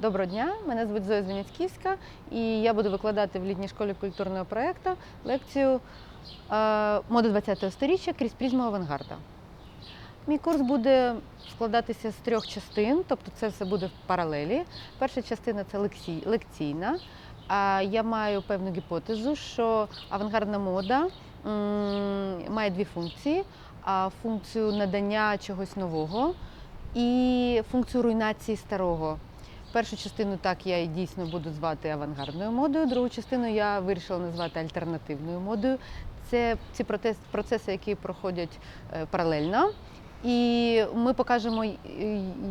Доброго дня, мене звуть Зоя Звіняцьківська, і я буду викладати в літній школі культурного проєкту лекцію е, моди 20-го сторіччя крізь призму авангарда. Мій курс буде складатися з трьох частин, тобто це все буде в паралелі. Перша частина це лекцій- лекційна. А я маю певну гіпотезу, що авангардна мода має дві функції: функцію надання чогось нового і функцію руйнації старого. Першу частину так я і дійсно буду звати авангардною модою, другу частину я вирішила назвати альтернативною модою. Це ці процеси, які проходять е, паралельно. І ми покажемо,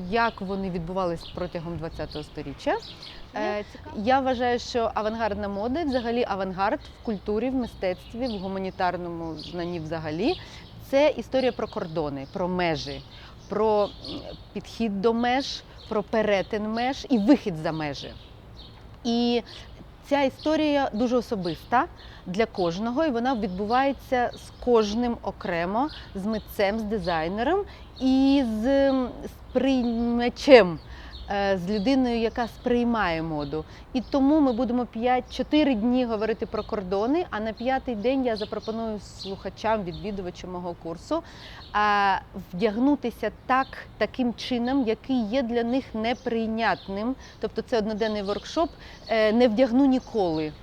як вони відбувались протягом ХХ століття. Е, Я вважаю, що авангардна мода, взагалі авангард в культурі, в мистецтві, в гуманітарному знанні взагалі, це історія про кордони, про межі, про підхід до меж, про перетин меж і вихід за межі. І ця історія дуже особиста для кожного, і вона відбувається з кожним окремо, з митцем, з дизайнером і з сприймачем, з людиною, яка сприймає моду. І тому ми будемо 5-4 дні говорити про кордони. А на п'ятий день я запропоную слухачам, відвідувачам мого курсу вдягнутися так, таким чином, який є для них неприйнятним. Тобто це одноденний воркшоп е, не вдягну ніколи.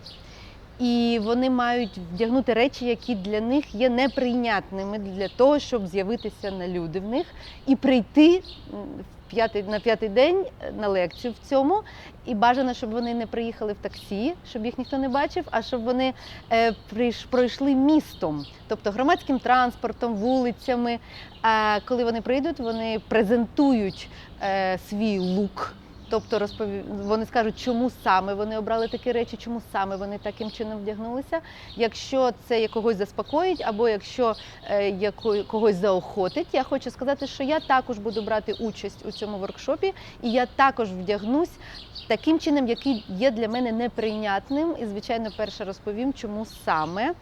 І вони мають вдягнути речі, які для них є неприйнятними для того, щоб з'явитися на люди в них і прийти в п'ятий, на п'ятий день е, на лекцію в цьому. І бажано, щоб вони не приїхали в таксі, щоб їх ніхто не бачив, а щоб вони е, пройшли містом, тобто громадським транспортом, вулицями. А коли вони прийдуть, вони презентують е, свій лук. Тобто розпові... вони скажуть, чому саме вони обрали такі речі, чому саме вони таким чином вдягнулися. Якщо це є когось заспокоїть, або якщо е, яко- когось заохотить, я хочу сказати, що я також буду брати участь у цьому воркшопі, і я також вдягнусь таким чином, який є для мене неприйнятним. І, звичайно, перше розповім, чому саме.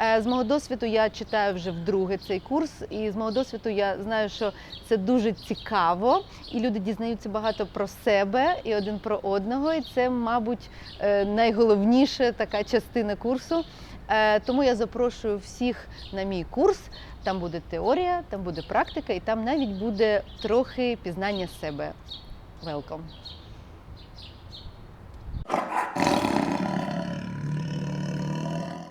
Е, З мого досвіду я читаю вже вдруге цей курс, і з мого досвіду я знаю, що це дуже цікаво, і люди дізнаються багато про себе і один про одного. І це, мабуть, е, найголовніша така частина курсу. Е, Тому я запрошую всіх на мій курс. Там буде теорія, там буде практика, і там навіть буде трохи пізнання себе. Welcome!